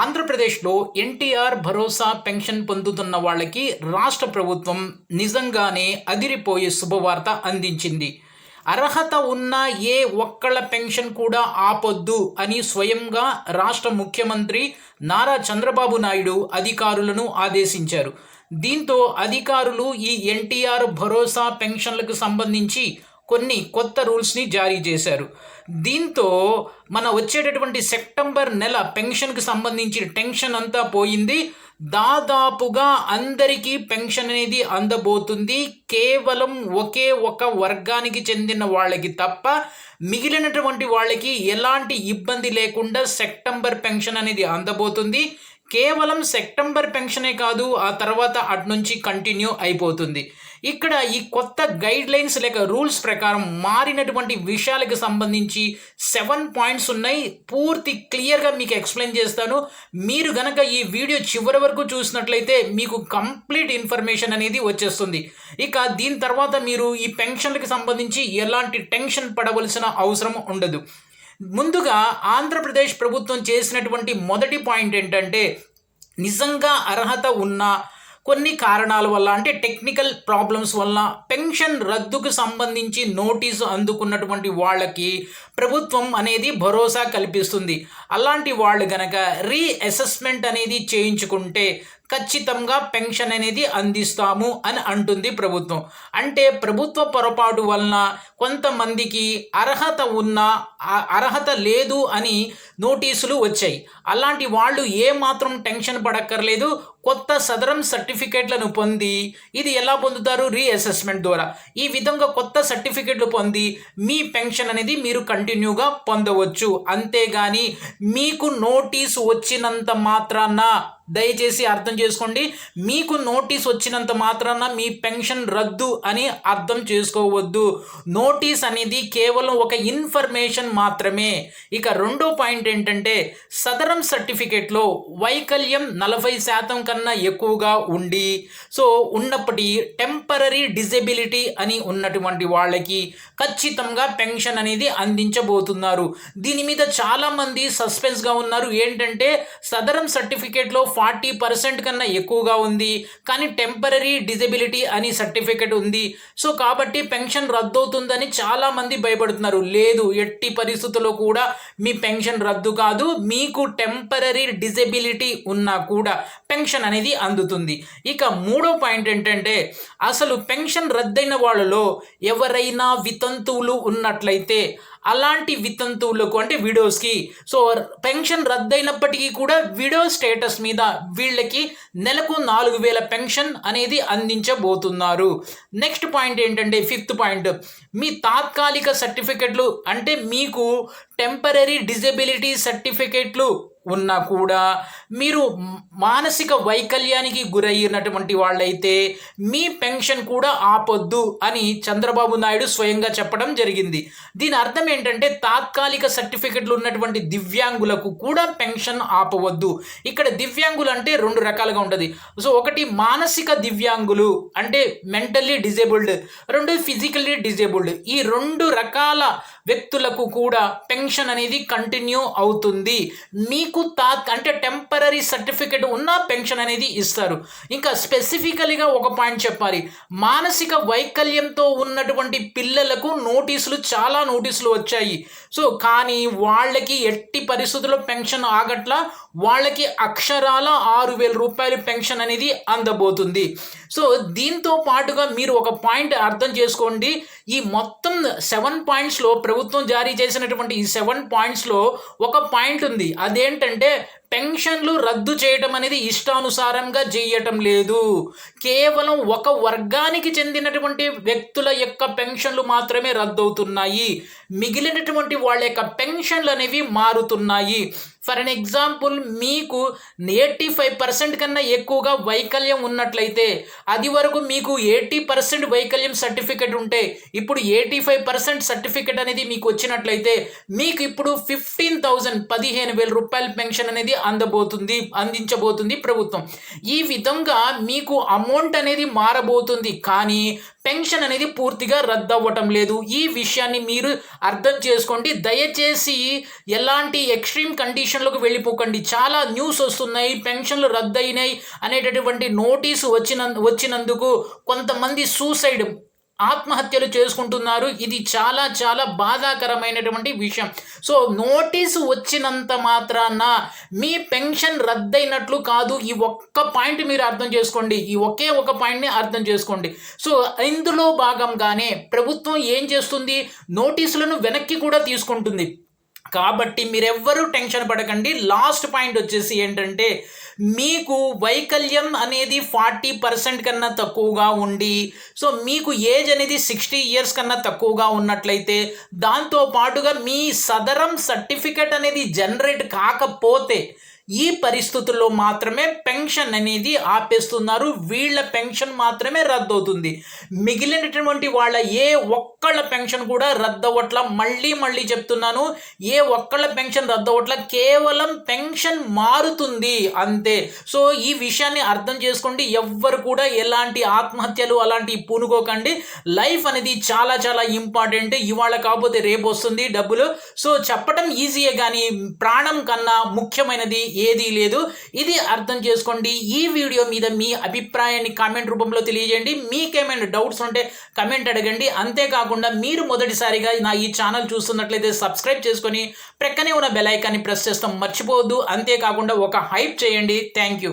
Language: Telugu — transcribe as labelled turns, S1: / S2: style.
S1: ఆంధ్రప్రదేశ్లో ఎన్టీఆర్ భరోసా పెన్షన్ పొందుతున్న వాళ్ళకి రాష్ట్ర ప్రభుత్వం నిజంగానే అదిరిపోయే శుభవార్త అందించింది అర్హత ఉన్న ఏ ఒక్కళ్ళ పెన్షన్ కూడా ఆపొద్దు అని స్వయంగా రాష్ట్ర ముఖ్యమంత్రి నారా చంద్రబాబు నాయుడు అధికారులను ఆదేశించారు దీంతో అధికారులు ఈ ఎన్టీఆర్ భరోసా పెన్షన్లకు సంబంధించి కొన్ని కొత్త రూల్స్ని జారీ చేశారు దీంతో మన వచ్చేటటువంటి సెప్టెంబర్ నెల పెన్షన్కి సంబంధించిన టెన్షన్ అంతా పోయింది దాదాపుగా అందరికీ పెన్షన్ అనేది అందబోతుంది కేవలం ఒకే ఒక వర్గానికి చెందిన వాళ్ళకి తప్ప మిగిలినటువంటి వాళ్ళకి ఎలాంటి ఇబ్బంది లేకుండా సెప్టెంబర్ పెన్షన్ అనేది అందబోతుంది కేవలం సెప్టెంబర్ పెన్షనే కాదు ఆ తర్వాత అటు నుంచి కంటిన్యూ అయిపోతుంది ఇక్కడ ఈ కొత్త గైడ్ లైన్స్ లేక రూల్స్ ప్రకారం మారినటువంటి విషయాలకు సంబంధించి సెవెన్ పాయింట్స్ ఉన్నాయి పూర్తి క్లియర్గా మీకు ఎక్స్ప్లెయిన్ చేస్తాను మీరు గనక ఈ వీడియో చివరి వరకు చూసినట్లయితే మీకు కంప్లీట్ ఇన్ఫర్మేషన్ అనేది వచ్చేస్తుంది ఇక దీని తర్వాత మీరు ఈ పెన్షన్లకు సంబంధించి ఎలాంటి టెన్షన్ పడవలసిన అవసరం ఉండదు ముందుగా ఆంధ్రప్రదేశ్ ప్రభుత్వం చేసినటువంటి మొదటి పాయింట్ ఏంటంటే నిజంగా అర్హత ఉన్న కొన్ని కారణాల వల్ల అంటే టెక్నికల్ ప్రాబ్లమ్స్ వల్ల పెన్షన్ రద్దుకు సంబంధించి నోటీసు అందుకున్నటువంటి వాళ్ళకి ప్రభుత్వం అనేది భరోసా కల్పిస్తుంది అలాంటి వాళ్ళు గనక రీఅసెస్మెంట్ అనేది చేయించుకుంటే ఖచ్చితంగా పెన్షన్ అనేది అందిస్తాము అని అంటుంది ప్రభుత్వం అంటే ప్రభుత్వ పొరపాటు వలన కొంతమందికి అర్హత ఉన్న అర్హత లేదు అని నోటీసులు వచ్చాయి అలాంటి వాళ్ళు ఏమాత్రం టెన్షన్ పడక్కర్లేదు కొత్త సదరం సర్టిఫికేట్లను పొంది ఇది ఎలా పొందుతారు రీఅసెస్మెంట్ ద్వారా ఈ విధంగా కొత్త సర్టిఫికేట్లు పొంది మీ పెన్షన్ అనేది మీరు కంటిన్యూగా పొందవచ్చు అంతేగాని మీకు నోటీస్ వచ్చినంత మాత్రాన దయచేసి అర్థం చేసుకోండి మీకు నోటీస్ వచ్చినంత మాత్రాన మీ పెన్షన్ రద్దు అని అర్థం చేసుకోవద్దు నోటీస్ అనేది కేవలం ఒక ఇన్ఫర్మేషన్ మాత్రమే ఇక రెండో పాయింట్ ఏంటంటే సదరం సర్టిఫికేట్లో వైకల్యం నలభై శాతం కన్నా ఎక్కువగా ఉండి సో ఉన్నప్పటి టెంపరీ డిజెబిలిటీ అని ఉన్నటువంటి వాళ్ళకి ఖచ్చితంగా పెన్షన్ అనేది అందించబోతున్నారు దీని మీద చాలామంది సస్పెన్స్గా ఉన్నారు ఏంటంటే సదరం సర్టిఫికేట్లో ఫార్టీ పర్సెంట్ కన్నా ఎక్కువగా ఉంది కానీ టెంపరీ డిజబిలిటీ అని సర్టిఫికేట్ ఉంది సో కాబట్టి పెన్షన్ రద్దవుతుందని చాలామంది భయపడుతున్నారు లేదు ఎట్టి పరిస్థితుల్లో కూడా మీ పెన్షన్ రద్దు కాదు మీకు టెంపరీ డిజబిలిటీ ఉన్నా కూడా పెన్షన్ పెన్షన్ అనేది అందుతుంది ఇక మూడో పాయింట్ ఏంటంటే అసలు పెన్షన్ రద్దయిన వాళ్ళలో ఎవరైనా వితంతువులు ఉన్నట్లయితే అలాంటి వితంతువులకు అంటే విడోస్కి సో పెన్షన్ రద్దయినప్పటికీ కూడా విడో స్టేటస్ మీద వీళ్ళకి నెలకు నాలుగు వేల పెన్షన్ అనేది అందించబోతున్నారు నెక్స్ట్ పాయింట్ ఏంటంటే ఫిఫ్త్ పాయింట్ మీ తాత్కాలిక సర్టిఫికెట్లు అంటే మీకు టెంపరీ డిజబిలిటీ సర్టిఫికెట్లు ఉన్నా కూడా మీరు మానసిక వైకల్యానికి గురయ్యినటువంటి వాళ్ళైతే మీ పెన్షన్ కూడా ఆపొద్దు అని చంద్రబాబు నాయుడు స్వయంగా చెప్పడం జరిగింది దీని అర్థం ఏంటంటే తాత్కాలిక సర్టిఫికెట్లు ఉన్నటువంటి దివ్యాంగులకు కూడా పెన్షన్ ఆపవద్దు ఇక్కడ దివ్యాంగులు అంటే రెండు రకాలుగా ఉంటుంది సో ఒకటి మానసిక దివ్యాంగులు అంటే మెంటల్లీ డిజేబుల్డ్ రెండు ఫిజికల్లీ డిజేబుల్డ్ ఈ రెండు రకాల వ్యక్తులకు కూడా పెన్షన్ అనేది కంటిన్యూ అవుతుంది మీకు వరకు తా అంటే టెంపరీ సర్టిఫికెట్ ఉన్న పెన్షన్ అనేది ఇస్తారు ఇంకా స్పెసిఫికలీగా ఒక పాయింట్ చెప్పాలి మానసిక వైకల్యంతో ఉన్నటువంటి పిల్లలకు నోటీసులు చాలా నోటీసులు వచ్చాయి సో కానీ వాళ్ళకి ఎట్టి పరిస్థితుల్లో పెన్షన్ ఆగట్ల వాళ్ళకి అక్షరాల ఆరు వేల రూపాయలు పెన్షన్ అనేది అందబోతుంది సో దీంతో పాటుగా మీరు ఒక పాయింట్ అర్థం చేసుకోండి ఈ మొత్తం సెవెన్ పాయింట్స్లో ప్రభుత్వం జారీ చేసినటువంటి ఈ సెవెన్ పాయింట్స్లో ఒక పాయింట్ ఉంది అదేంటంటే పెన్షన్లు రద్దు చేయటం అనేది ఇష్టానుసారంగా చేయటం లేదు కేవలం ఒక వర్గానికి చెందినటువంటి వ్యక్తుల యొక్క పెన్షన్లు మాత్రమే రద్దు అవుతున్నాయి మిగిలినటువంటి వాళ్ళ యొక్క పెన్షన్లు అనేవి మారుతున్నాయి ఫర్ అన్ ఎగ్జాంపుల్ మీకు ఎయిటీ ఫైవ్ పర్సెంట్ కన్నా ఎక్కువగా వైకల్యం ఉన్నట్లయితే అది వరకు మీకు ఎయిటీ పర్సెంట్ వైకల్యం సర్టిఫికెట్ ఉంటే ఇప్పుడు ఎయిటీ ఫైవ్ పర్సెంట్ సర్టిఫికెట్ అనేది మీకు వచ్చినట్లయితే మీకు ఇప్పుడు ఫిఫ్టీన్ థౌజండ్ పదిహేను వేల రూపాయల పెన్షన్ అనేది అందబోతుంది అందించబోతుంది ప్రభుత్వం ఈ విధంగా మీకు అమౌంట్ అనేది మారబోతుంది కానీ పెన్షన్ అనేది పూర్తిగా రద్దు అవ్వటం లేదు ఈ విషయాన్ని మీరు అర్థం చేసుకోండి దయచేసి ఎలాంటి ఎక్స్ట్రీమ్ కండిషన్లకు వెళ్ళిపోకండి చాలా న్యూస్ వస్తున్నాయి పెన్షన్లు రద్దు అయినాయి అనేటటువంటి నోటీసు వచ్చిన వచ్చినందుకు కొంతమంది సూసైడ్ ఆత్మహత్యలు చేసుకుంటున్నారు ఇది చాలా చాలా బాధాకరమైనటువంటి విషయం సో నోటీసు వచ్చినంత మాత్రాన మీ పెన్షన్ రద్దయినట్లు కాదు ఈ ఒక్క పాయింట్ మీరు అర్థం చేసుకోండి ఈ ఒకే ఒక పాయింట్ని అర్థం చేసుకోండి సో ఇందులో భాగంగానే ప్రభుత్వం ఏం చేస్తుంది నోటీసులను వెనక్కి కూడా తీసుకుంటుంది కాబట్టి మీరెవ్వరూ టెన్షన్ పడకండి లాస్ట్ పాయింట్ వచ్చేసి ఏంటంటే మీకు వైకల్యం అనేది ఫార్టీ పర్సెంట్ కన్నా తక్కువగా ఉండి సో మీకు ఏజ్ అనేది సిక్స్టీ ఇయర్స్ కన్నా తక్కువగా ఉన్నట్లయితే దాంతో పాటుగా మీ సదరం సర్టిఫికెట్ అనేది జనరేట్ కాకపోతే ఈ పరిస్థితుల్లో మాత్రమే పెన్షన్ అనేది ఆపేస్తున్నారు వీళ్ళ పెన్షన్ మాత్రమే రద్దు అవుతుంది మిగిలినటువంటి వాళ్ళ ఏ ఒక్కళ్ళ పెన్షన్ కూడా రద్దవట్ల మళ్ళీ మళ్ళీ చెప్తున్నాను ఏ ఒక్కళ్ళ పెన్షన్ రద్దవట్ల కేవలం పెన్షన్ మారుతుంది అంతే అంతే సో ఈ విషయాన్ని అర్థం చేసుకోండి ఎవ్వరు కూడా ఎలాంటి ఆత్మహత్యలు అలాంటి పూనుకోకండి లైఫ్ అనేది చాలా చాలా ఇంపార్టెంట్ ఇవాళ కాకపోతే రేపు వస్తుంది డబ్బులు సో చెప్పడం ఈజీయే కానీ ప్రాణం కన్నా ముఖ్యమైనది ఏదీ లేదు ఇది అర్థం చేసుకోండి ఈ వీడియో మీద మీ అభిప్రాయాన్ని కామెంట్ రూపంలో తెలియజేయండి మీకేమైనా డౌట్స్ ఉంటే కమెంట్ అడగండి అంతేకాకుండా మీరు మొదటిసారిగా నా ఈ ఛానల్ చూస్తున్నట్లయితే సబ్స్క్రైబ్ చేసుకొని ప్రక్కనే ఉన్న బెలైకాన్ని ప్రెస్ చేస్తాం మర్చిపోవద్దు అంతేకాకుండా ఒక హైప్ చేయండి అండి థ్యాంక్ యూ